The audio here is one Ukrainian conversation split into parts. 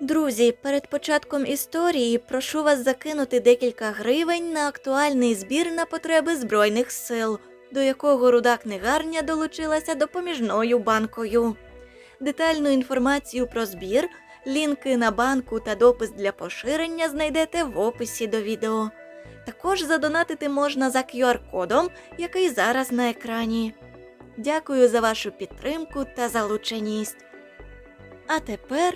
Друзі, перед початком історії прошу вас закинути декілька гривень на актуальний збір на потреби Збройних сил, до якого руда книгарня долучилася допоміжною банкою. Детальну інформацію про збір, лінки на банку та допис для поширення знайдете в описі до відео. Також задонатити можна за QR-кодом, який зараз на екрані. Дякую за вашу підтримку та залученість. А тепер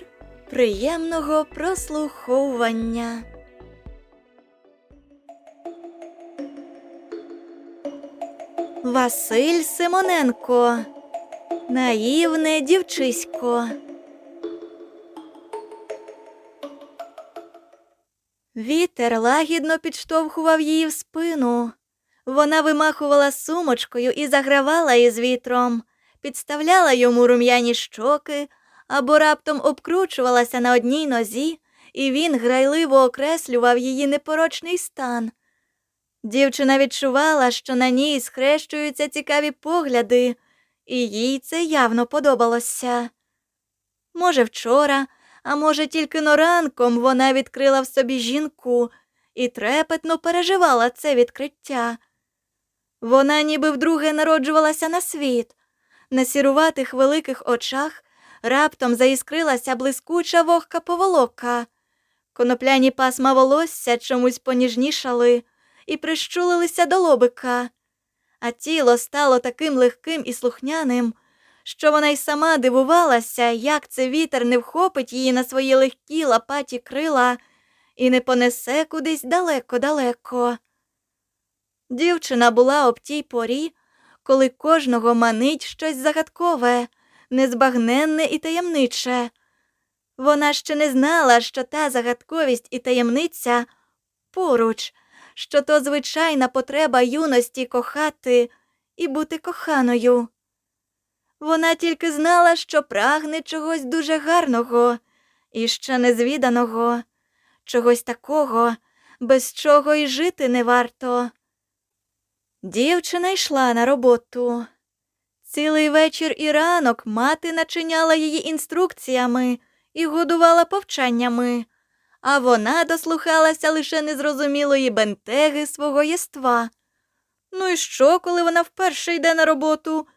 приємного прослуховування. Василь Симоненко. Наївне дівчисько. Вітер лагідно підштовхував її в спину. Вона вимахувала сумочкою і загравала із вітром, підставляла йому рум'яні щоки або раптом обкручувалася на одній нозі, і він грайливо окреслював її непорочний стан. Дівчина відчувала, що на ній схрещуються цікаві погляди, і їй це явно подобалося. Може, вчора, а може, тільки но ранком вона відкрила в собі жінку і трепетно переживала це відкриття. Вона ніби вдруге народжувалася на світ. На сіруватих великих очах раптом заіскрилася блискуча вогка поволока. Конопляні пасма волосся чомусь поніжнішали і прищулилися до лобика, а тіло стало таким легким і слухняним, що вона й сама дивувалася, як це вітер не вхопить її на свої легкі лапаті крила і не понесе кудись далеко-далеко. Дівчина була об тій порі, коли кожного манить щось загадкове, незбагненне і таємниче. Вона ще не знала, що та загадковість і таємниця поруч, що то звичайна потреба юності кохати і бути коханою. Вона тільки знала, що прагне чогось дуже гарного і ще незвіданого, чогось такого, без чого й жити не варто. Дівчина йшла на роботу. Цілий вечір і ранок мати начиняла її інструкціями і годувала повчаннями, а вона дослухалася лише незрозумілої бентеги свого єства. Ну і що, коли вона вперше йде на роботу?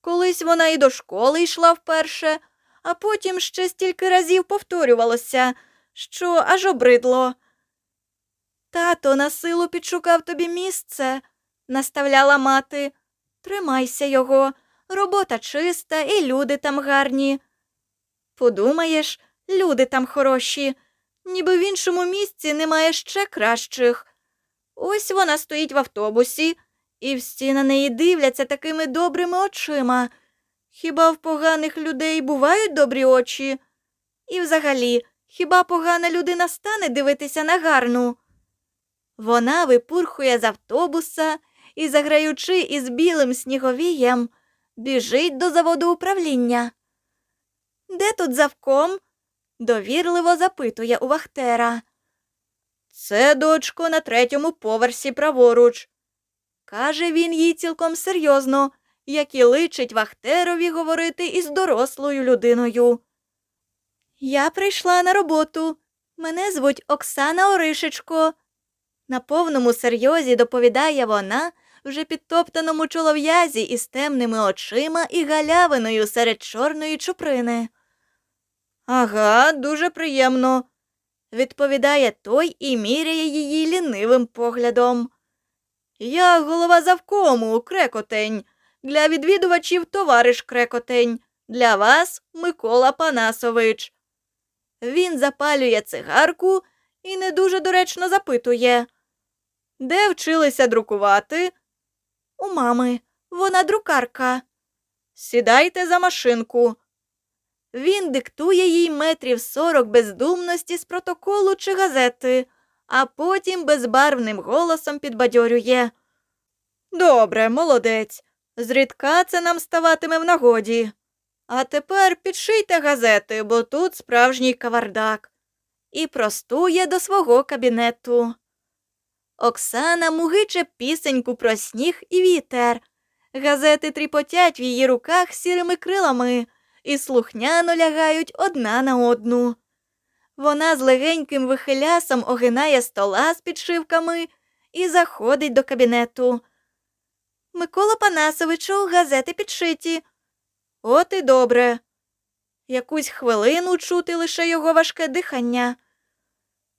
Колись вона і до школи йшла вперше, а потім ще стільки разів повторювалося, що аж обридло. Тато на силу підшукав тобі місце, наставляла мати. Тримайся його, робота чиста і люди там гарні. Подумаєш, люди там хороші, ніби в іншому місці немає ще кращих. Ось вона стоїть в автобусі, і всі на неї дивляться такими добрими очима. Хіба в поганих людей бувають добрі очі? І взагалі, хіба погана людина стане дивитися на гарну? Вона випурхує з автобуса і, заграючи із білим сніговієм, біжить до заводу управління. Де тут завком? довірливо запитує у Вахтера. Це, дочко, на третьому поверсі праворуч. Каже він їй цілком серйозно, як і личить Вахтерові говорити із дорослою людиною. Я прийшла на роботу. Мене звуть Оксана Оришечко. На повному серйозі доповідає вона вже підтоптаному чолов'язі із темними очима і галявиною серед чорної чуприни. Ага, дуже приємно, відповідає той і міряє її лінивим поглядом. Я голова завкому, крекотень, для відвідувачів товариш крекотень, для вас Микола Панасович. Він запалює цигарку і не дуже доречно запитує. Де вчилися друкувати? У мами. Вона друкарка. Сідайте за машинку. Він диктує їй метрів сорок бездумності з протоколу чи газети, а потім безбарвним голосом підбадьорює. Добре, молодець. Зрідка це нам ставатиме в нагоді. А тепер підшийте газети, бо тут справжній кавардак. І простує до свого кабінету. Оксана мугиче пісеньку про сніг і вітер. Газети тріпотять в її руках сірими крилами і слухняно лягають одна на одну. Вона з легеньким вихилясом огинає стола з підшивками і заходить до кабінету. Микола Панасовичу, газети підшиті. От і добре. Якусь хвилину чути лише його важке дихання.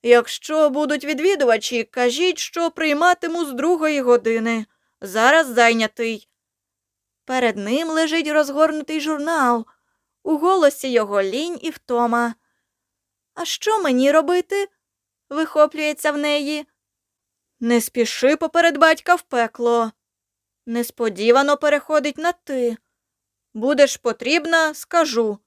Якщо будуть відвідувачі, кажіть, що прийматиму з другої години. Зараз зайнятий. Перед ним лежить розгорнутий журнал. У голосі його лінь і втома. А що мені робити? вихоплюється в неї. Не спіши поперед батька в пекло. Несподівано переходить на ти. Будеш потрібна, скажу.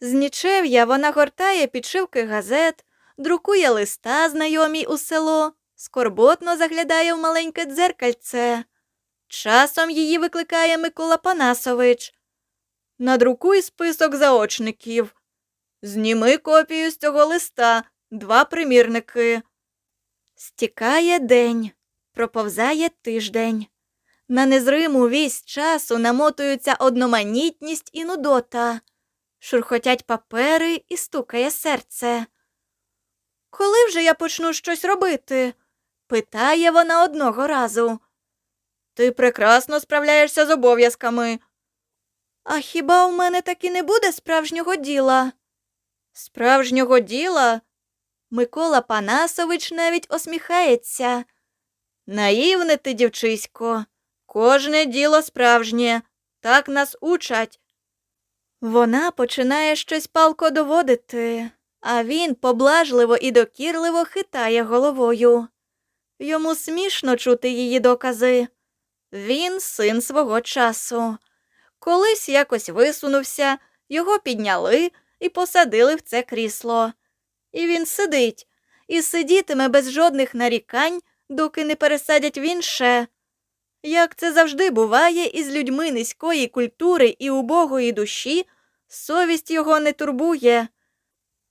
З нічев'я вона гортає підшивки газет, друкує листа знайомій у село, скорботно заглядає в маленьке дзеркальце. Часом її викликає Микола Панасович. Надрукуй список заочників. Зніми копію з цього листа, два примірники. Стікає день, проповзає тиждень. На незриму вісь часу намотуються одноманітність і нудота, шурхотять папери і стукає серце. Коли вже я почну щось робити? питає вона одного разу. Ти прекрасно справляєшся з обов'язками. А хіба у мене таки не буде справжнього діла? Справжнього діла? Микола Панасович навіть осміхається. Наївне ти, дівчисько, кожне діло справжнє, так нас учать. Вона починає щось палко доводити, а він поблажливо і докірливо хитає головою. Йому смішно чути її докази. Він син свого часу. Колись якось висунувся, його підняли і посадили в це крісло. І він сидить, і сидітиме без жодних нарікань, доки не пересадять в інше. Як це завжди буває із людьми низької культури і убогої душі, совість його не турбує.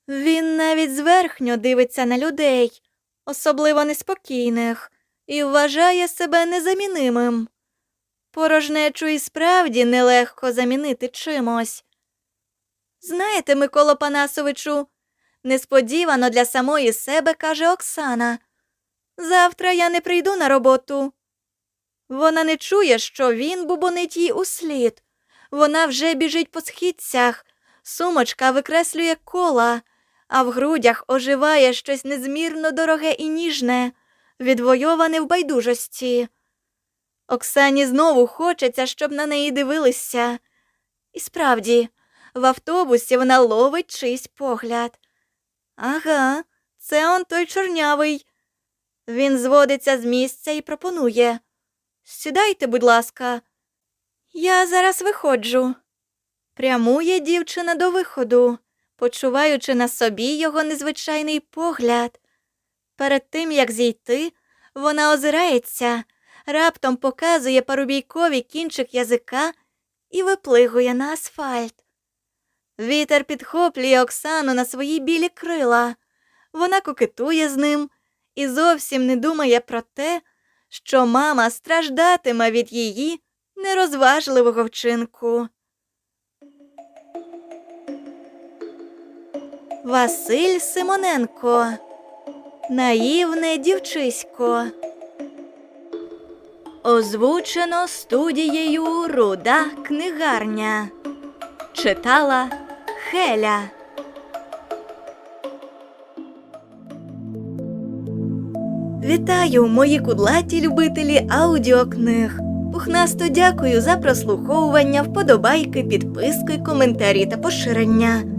Він навіть зверхньо дивиться на людей, особливо неспокійних, і вважає себе незамінимим. Порожнечу і справді нелегко замінити чимось. Знаєте, Микола Панасовичу, несподівано для самої себе каже Оксана. Завтра я не прийду на роботу. Вона не чує, що він бубонить їй услід. Вона вже біжить по східцях, сумочка викреслює кола, а в грудях оживає щось незмірно дороге і ніжне, відвойоване в байдужості. Оксані знову хочеться, щоб на неї дивилися. І справді, в автобусі вона ловить чийсь погляд. Ага, це он той чорнявий. Він зводиться з місця і пропонує. Сідайте, будь ласка. Я зараз виходжу. Прямує дівчина до виходу, почуваючи на собі його незвичайний погляд. Перед тим, як зійти, вона озирається, раптом показує парубійкові кінчик язика і виплигує на асфальт. Вітер підхоплює Оксану на свої білі крила. Вона кокетує з ним і зовсім не думає про те, що мама страждатиме від її нерозважливого вчинку. Василь Симоненко Наївне дівчисько. Озвучено студією Руда книгарня. Читала Хеля. Вітаю, мої кудлаті любителі аудіокниг. Пухнасто дякую за прослуховування, вподобайки, підписки, коментарі та поширення.